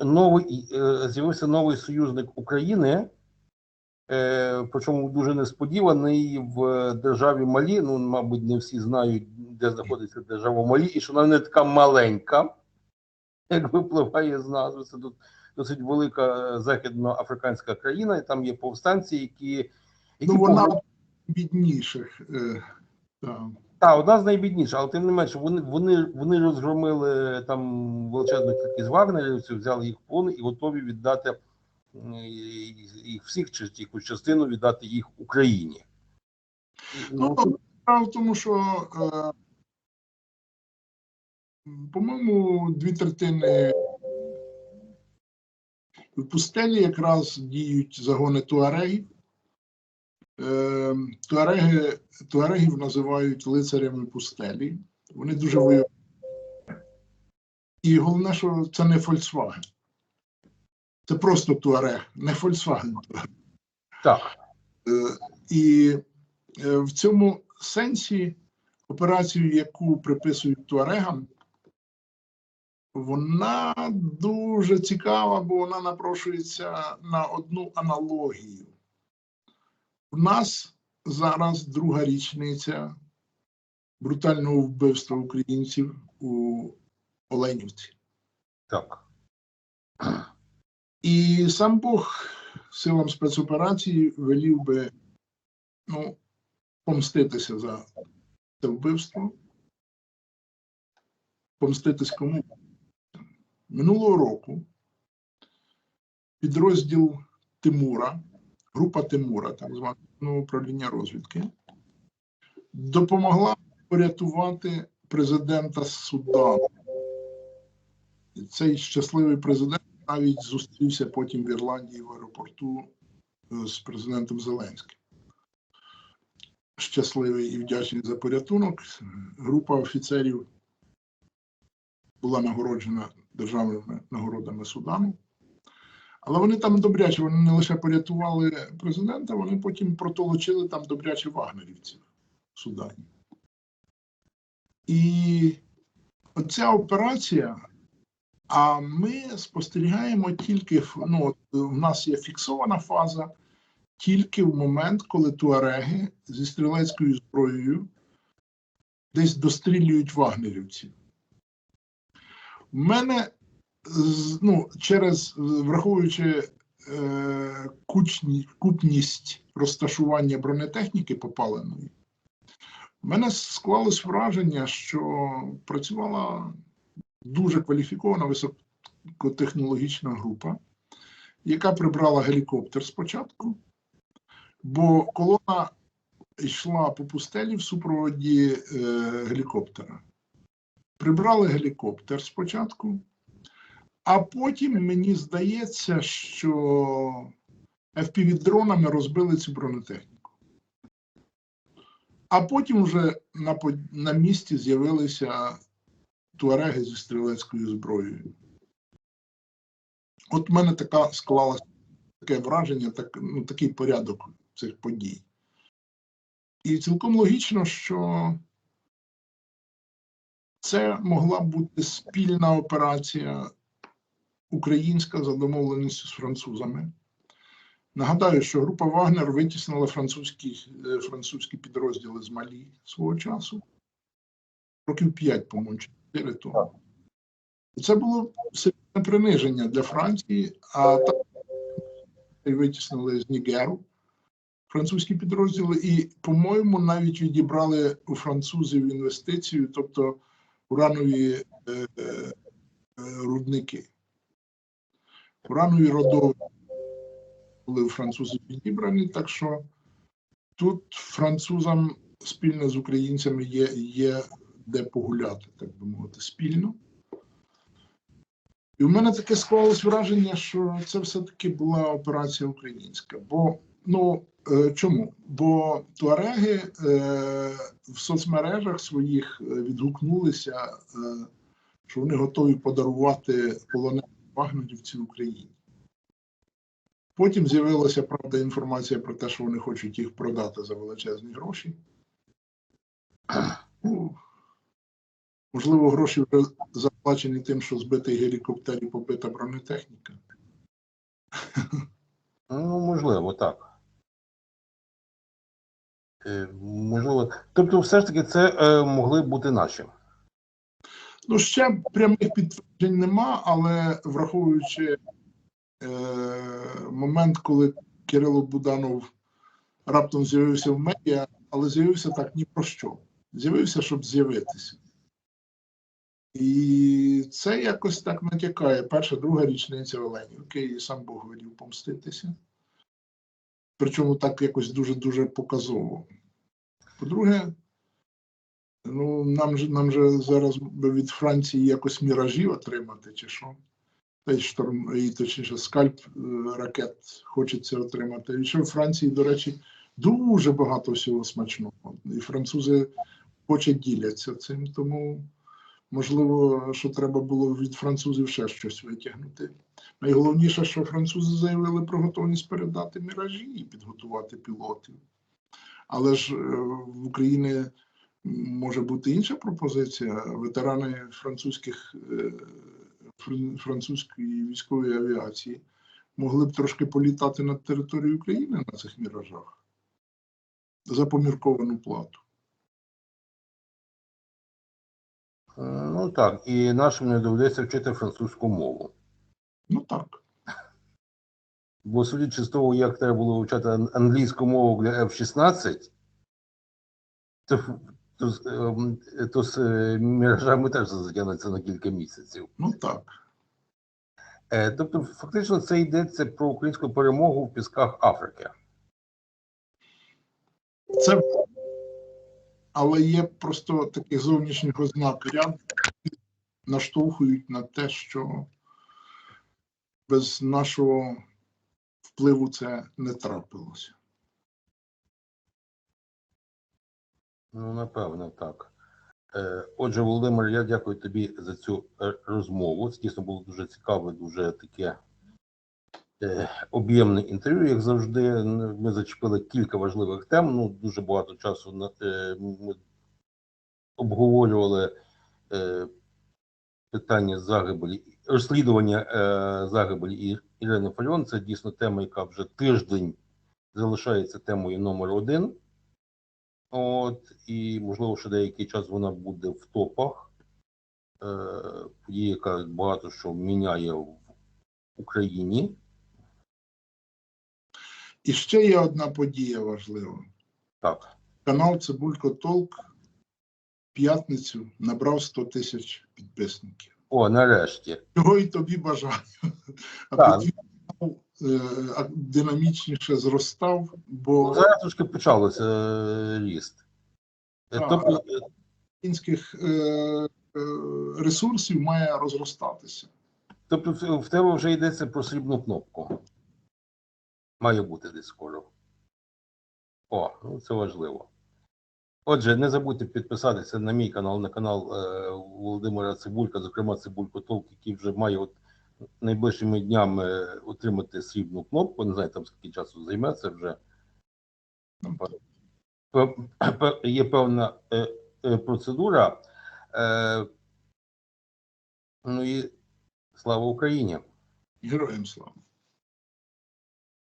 новий е, з'явився новий союзник України, е, причому дуже несподіваний в державі Малі. Ну, мабуть, не всі знають, де знаходиться держава Малі, і що вона не така маленька, як випливає з назви. Це тут досить велика е, західноафриканська країна, і там є повстанці, які. які Ну, вона бідніших. Е, так. Так, одна з найбідніших, але тим не менше, вони, вони, вони розгромили там величезну кількість вагнерівців, взяли їх в полон і готові віддати їх всіх чи якусь частину віддати їх Україні. Ну, справа в тому, що, е, по-моєму, дві третини в пустелі якраз діють загони туарегів. Е, туареги, туарегів називають лицарями пустелі. Вони дуже воюють. І головне, що це не Volkswagen. Це просто туарег, не Volkswagen. Так, Е, І е, в цьому сенсі операцію, яку приписують туарегам, вона дуже цікава, бо вона напрошується на одну аналогію. У нас зараз друга річниця брутального вбивства українців у Оленівці. так. І сам Бог силам спецоперації велів би ну, помститися за це вбивство. Помститись кому? Минулого року підрозділ Тимура, група Тимура, так зване ну, управління розвідки, допомогла порятувати президента Судану. Цей щасливий президент навіть зустрівся потім в Ірландії в аеропорту е, з президентом Зеленським. Щасливий і вдячний за порятунок. Група офіцерів була нагороджена державними нагородами Судану. Але вони там добряче, вони не лише порятували президента, вони потім протолочили там добряче вагнерівців в Судані. І оця операція а ми спостерігаємо тільки ну, в нас є фіксована фаза тільки в момент, коли туареги зі стрілецькою зброєю десь дострілюють вагнерівців. У мене ну, через враховуючи е, кучні, купність розташування бронетехніки попаленої, в мене склалось враження, що працювала дуже кваліфікована високотехнологічна група, яка прибрала гелікоптер спочатку, бо колона йшла по пустелі в супроводі е, гелікоптера. Прибрали гелікоптер спочатку, а потім мені здається, що FPV-дронами розбили цю бронетехніку. А потім вже на, на місці з'явилися туареги зі стрілецькою зброєю. От в мене така склалася таке враження, так, ну, такий порядок цих подій. І цілком логічно, що це могла бути спільна операція українська за домовленістю з французами. Нагадаю, що група Вагнер витіснила французькі, е, французькі підрозділи з Малі свого часу. Років 5, по-моєму, 4 тому. Це було сильне приниження для Франції, а так витіснили з Нігеру французькі підрозділи, і, по-моєму, навіть відібрали у французів інвестицію, тобто уранові е, е, рудники. Уранові родові були у французів відібрані, так що тут французам спільно з українцями є, є де погуляти, так би мовити, спільно. І у мене таке склалось враження, що це все-таки була операція українська. Бо ну е, чому? Бо туареги е, в соцмережах своїх е, відгукнулися, е, що вони готові подарувати полонених вагнерівців Україні. Потім з'явилася правда інформація про те, що вони хочуть їх продати за величезні гроші. Ну, Можливо, гроші вже заплачені тим, що збитий гелікоптер і побита бронетехніка. Ну, можливо, так. Е, можливо. Тобто, все ж таки, це е, могли бути наші. Ну, ще прямих підтверджень нема, але враховуючи е, момент, коли Кирило Буданов раптом з'явився в медіа, але з'явився так ні про що. З'явився, щоб з'явитися. І це якось так натякає. Перша, друга річниця Оленівки, і сам Бог велів помститися. Причому так якось дуже-дуже показово. По-друге, Ну, нам же нам же зараз від Франції якось міражі отримати, чи що? Та шторм, і точніше, скальп е, ракет хочеться отримати. І ще в Франції, до речі, дуже багато всього смачного. І французи хоче діляться цим, тому можливо, що треба було від французів ще щось витягнути. Найголовніше, що французи заявили про готовність передати міражі і підготувати пілотів. Але ж е, в Україні може бути інша пропозиція. Ветерани французьких е, французької військової авіації могли б трошки політати над територією України на цих міражах за помірковану плату. Е, Ну так, і нашим не доведеться вчити французьку мову. Ну так. Бо судячи з того, як треба було вивчати англійську мову для F-16, то, то, з, ем, то з е, міражами теж затягнеться на кілька місяців. Ну так. Е, Тобто, фактично, це йдеться про українську перемогу в пісках Африки. Це але є просто таких зовнішніх ознак ряд, які наштовхують на те, що без нашого впливу це не трапилося. Ну, напевно, так. Е, Отже, Володимир, я дякую тобі за цю е, розмову. Це дійсно було дуже цікаве, дуже таке е, об'ємне інтерв'ю, як завжди. Ми зачепили кілька важливих тем. Ну, дуже багато часу ми обговорювали питання загибелі, розслідування загибелі Ірини Фаріон. Це дійсно тема, яка вже тиждень залишається темою номер один. От, і можливо, ще деякий час вона буде в топах. Е, подія, яка багато що міняє в Україні. І ще є одна подія важлива. Так, Канал Цибулько Толк в п'ятницю набрав 100 тисяч підписників. о, нарешті. Чого і тобі бажаю. А Так. твій канал е, а- динамічніше зростав, Ну, бо Зараз трошки почалося е, ріст. Е, Тобто, е, українських е, е, ресурсів має розростатися. тобто в- в тебе вже йдеться про срібну кнопку. Має бути десь скоро. О, ну це важливо. Отже, не забудьте підписатися на мій канал, на канал е, Володимира Цибулька, зокрема Цибулько Толк, який вже має от найближчими днями отримати срібну кнопку. Не знаю, там скільки часу займе це вже. Є певна е, е, процедура. Е, ну і слава Україні! Героям слава.